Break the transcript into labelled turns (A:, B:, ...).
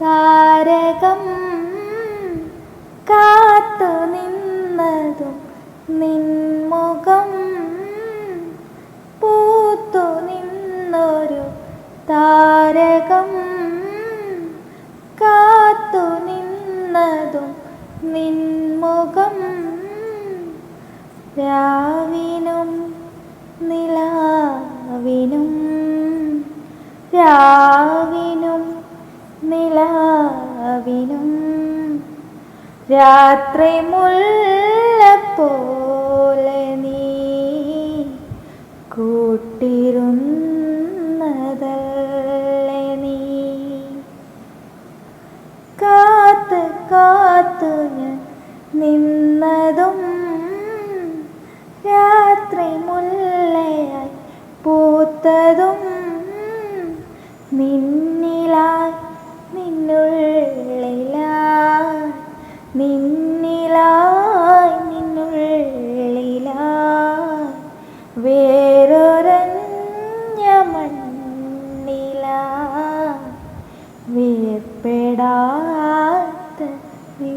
A: താരകം കാത്തു നിന്നതും നിൻമുഖം പൂത്തു നിന്നൊരു താരകം കാത്തു നിന്നതും നിൻമുഖം രാവിനും നിലാവിനും രാവിനും രാത്രി മുല്ലപ്പോലെ നീ കൂട്ടിരുന്നതല്ലേ നീ. കാത്ത് കാത്തു ഞാൻ നിന്നതും രാത്രി മുല്ലയായി പൂത്തതും നിന്നിലായി നിന്നിലായി നിന്നുള്ളിലായി വേറൊരഞ്ഞ മണ്ണിലായി വേർപ്പെടാത്ത നീ